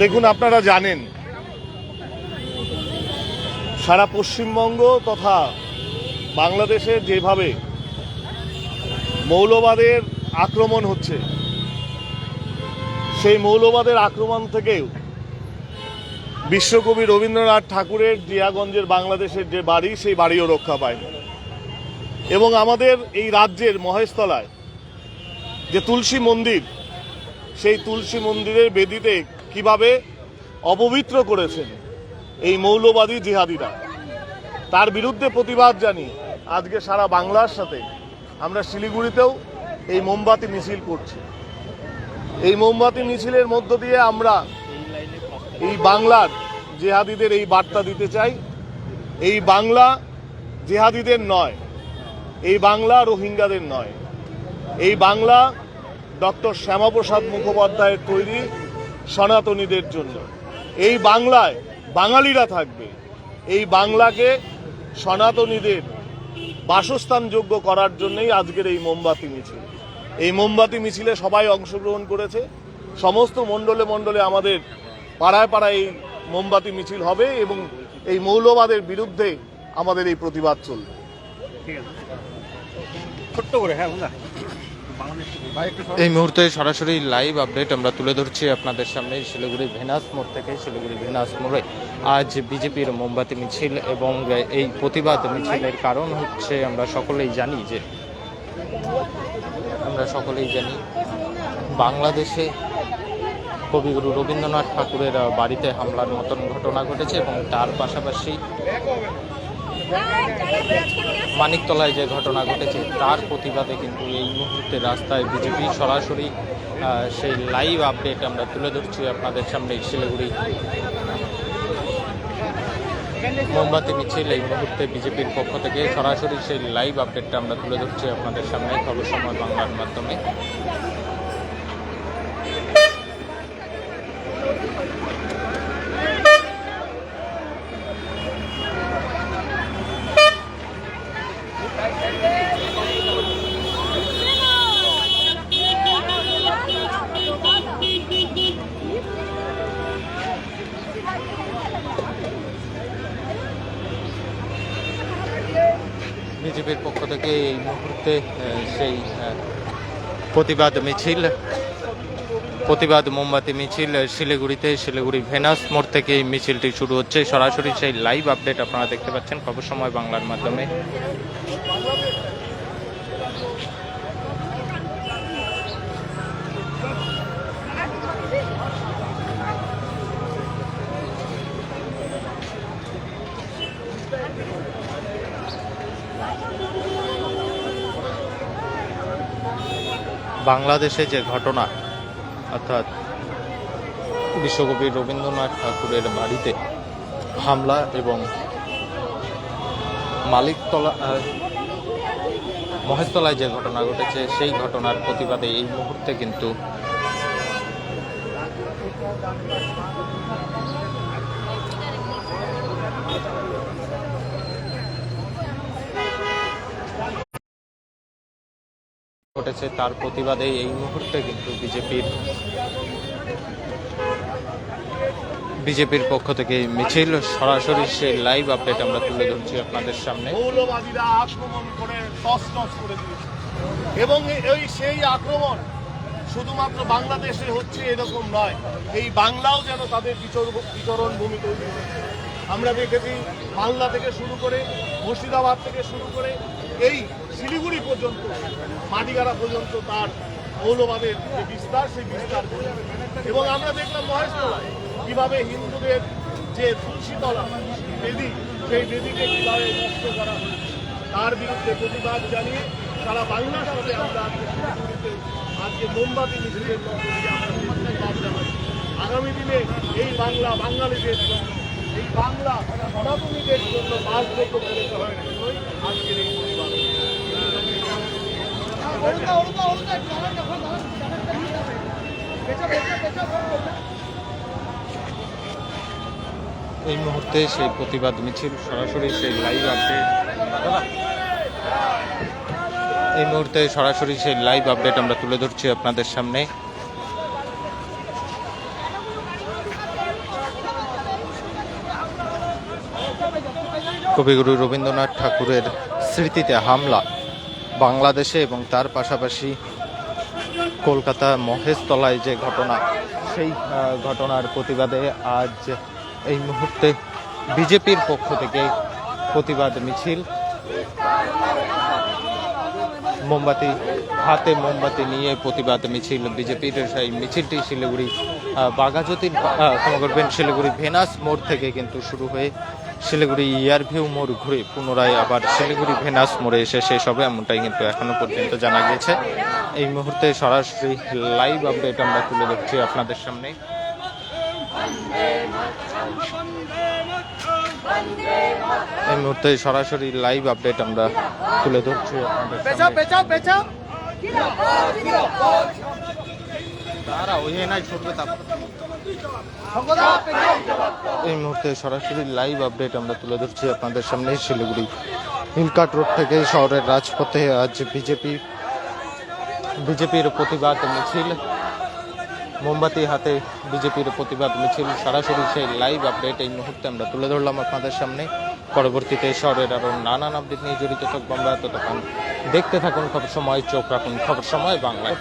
দেখুন, আপনারা জানেন, সারা পশ্চিমবঙ্গ তথা বাংলাদেশে যেভাবে মৌলবাদের আক্রমণ হচ্ছে, সেই মৌলবাদের আক্রমণ থেকেও বিশ্বকবি রবীন্দ্রনাথ ঠাকুরের জিয়াগঞ্জের বাংলাদেশের যে বাড়ি, সেই বাড়িও রক্ষা পায় এবং আমাদের এই রাজ্যের মহেশতলায় যে তুলসী মন্দির সেই তুলসী মন্দিরের বেদিতে কীভাবে অপবিত্র করেছেন এই মৌলবাদী জিহাদিরা। তার বিরুদ্ধে প্রতিবাদ জানিয়ে আজকে সারা বাংলার সাথে আমরা শিলিগুড়িতেও এই মোমবাতি মিছিল করছি। এই মোমবাতি মিছিলের মধ্য দিয়ে আমরা এই বাংলার জেহাদিদের এই বার্তা দিতে চাই। এই বাংলা জেহাদিদের নয়, এই বাংলা রোহিঙ্গাদের নয়, এই বাংলা ডক্টর শ্যামাপ্রসাদ মুখোপাধ্যায়ের তৈরি সনাতনীদের জন্য। এই বাংলায় বাঙালিরা থাকবে। এই বাংলাকে সনাতনীদের বাসস্থানযোগ্য করার জন্যই আজকের এই মোমবাতি মিছিল। এই মোমবাতি মিছিলে সবাই অংশগ্রহণ করেছে। সমস্ত মণ্ডলে মণ্ডলে আমাদের পাড়ায় পাড়ায় এই মোমবাতি মিছিল হবে এবং এই মৌলবাদের বিরুদ্ধে আমাদের এই প্রতিবাদ চলবে। ছোট্ট করে হ্যাঁ এই মুহূর্তে সরাসরি লাইভ আপডেট আমরা তুলে ধরছি আপনাদের সামনে শিলিগুড়ি ভেনাস মোড় থেকে শিলিগুড়ি ভেনাস মোড়ে। আজ বিজেপির মোমবাতি মিছিল এবং এই প্রতিবাদ মিছিলের কারণ হচ্ছে আমরা সকলেই জানি যে, আমরা সকলেই জানি বাংলাদেশে কবিগুরু রবীন্দ্রনাথ ঠাকুরের বাড়িতে হামলার মতন ঘটনা ঘটেছে এবং তার পাশাপাশি মানিকতলায় যে ঘটনা ঘটেছে, তার প্রতিবাদে কিন্তু এই মুহূর্তে রাস্তায় বিজেপি সরাসরি সেই লাইভ আপডেট আমরা তুলে ধরছি আপনাদের সামনে শিলিগুড়ি। মোমবাতি, মিছিল, এই মুহূর্তে বিজেপির পক্ষ থেকে সরাসরি সেই লাইভ আপডেটটা আমরা তুলে ধরছি আপনাদের সামনে খবর সময় বাংলার মাধ্যমে। বিজেপির পক্ষ থেকে এই মুহূর্তে সেই প্রতিবাদ মিছিল, প্রতিবাদ মোমবাতি মিছিল শিলিগুড়িতে, শিলিগুড়ি ভেনাস মোড় থেকে এই মিছিলটি শুরু হচ্ছে। সরাসরি সেই লাইভ আপডেট আপনারা দেখতে পাচ্ছেন, খবর সময় বাংলার মাধ্যমে। বাংলাদেশে যে ঘটনা, অর্থাৎ বিশ্বকবি রবীন্দ্রনাথ ঠাকুরের বাড়িতে হামলা এবং মালিকতলা মহেশতলায় যে ঘটনা ঘটেছে, সেই ঘটনার প্রতিবাদে এই মুহূর্তে কিন্তু ঘটেছে তার প্রতিবাদে এই মুহূর্তে কিন্তু বিজেপির বিজেপির পক্ষ থেকে মিছিল সরাসরি সেই লাইভ আপডেট আমরা তুলে ধরছি আপনাদের সামনে। মৌলবাদীরা আক্রমণ করে টস করে দিয়েছে। এবং এই সেই আক্রমণ শুধুমাত্র বাংলাদেশে হচ্ছে এরকম নয়, এই বাংলাও যেন তাদের বিচর- বিচরণ ভূমি তৈরি আমরা দেখেছি মালদা থেকে শুরু করে মুর্শিদাবাদ থেকে শুরু করে এই শিলিগুড়ি পর্যন্ত, মাটিগাড়া পর্যন্ত তার মৌলবাদের যে বিস্তার, সেই বিস্তার এবং আমরা দেখলাম মহেশতলায় কীভাবে হিন্দুদের যে তুলসীতলা, বেদি, সেই বেদিকে কীভাবে নষ্ট করা তার বিরুদ্ধে প্রতিবাদ জানিয়ে সারা বাংলার সাথে আমরা আজকে মোমবাতি মিছিলের আগামী দিনে এই বাংলা বাঙালিদের জন্য, এই বাংলা সনাতনীদের জন্য বাসযোগ্য করে জন্যই আজকের এই এই মুহূর্তে সেই প্রতিবাদ মিছিল সরাসরি সেই লাইভ আপডেট এই মুহূর্তে সরাসরি সেই লাইভ আপডেট আমরা তুলে ধরছি আপনাদের সামনে। কবিগুরু রবীন্দ্রনাথ ঠাকুরের স্মৃতিতে হামলা। বাংলাদেশে এবং তার পাশাপাশি কলকাতা মহেশতলায় যে ঘটনা, সেই ঘটনার প্রতিবাদে আজ এই মুহূর্তে বিজেপির পক্ষ থেকে প্রতিবাদ মিছিল। মোমবাতি, হাতে মোমবাতি নিয়ে প্রতিবাদ মিছিল, বিজেপির সেই মিছিলটি শিলিগুড়ি বাঘাযতীন ক্ষমা করবেন? শিলিগুড়ি ভেনাস মোড় থেকে কিন্তু শুরু হয়ে শিলিগুড়ি ইয়ারভিউ মোড় ঘুরে পুনরায় আবার শিলিগুড়ি ভেনাস মোড়ে এসে শেষ হবে এমনটাই কিন্তু এখনও পর্যন্ত জানা গিয়েছে। এই মুহূর্তে সরাসরি লাইভ আপডেট আমরা তুলে ধরছি আপনাদের সামনে। এই মুহূর্তে সরাসরি লাইভ আপডেট আমরা তুলে ধরছি আপনাদের এই মুহূর্তে সরাসরি লাইভ আপডেট আমরা তুলে ধরছি আপনাদের সামনে শিলিগুড়ি হিলকাট রোড থেকে শহরের রাজপথে আজ বিজেপি বিজেপির প্রতিবাদ মিছিল। মোমবাতি হাতে বিজেপির প্রতিবাদ মিছিল। সরাসরি সেই লাইভ আপডেট এই মুহূর্তে আমরা তুলে ধরলাম আপনাদের সামনে। পরবর্তীতে শহরের আরও নানান আপডেট নিয়ে জড়িত থাকব আমরা। ততক্ষণ দেখতে থাকুন, খবর সময়, চোখ রাখুন, খবর সময় বাংলায়।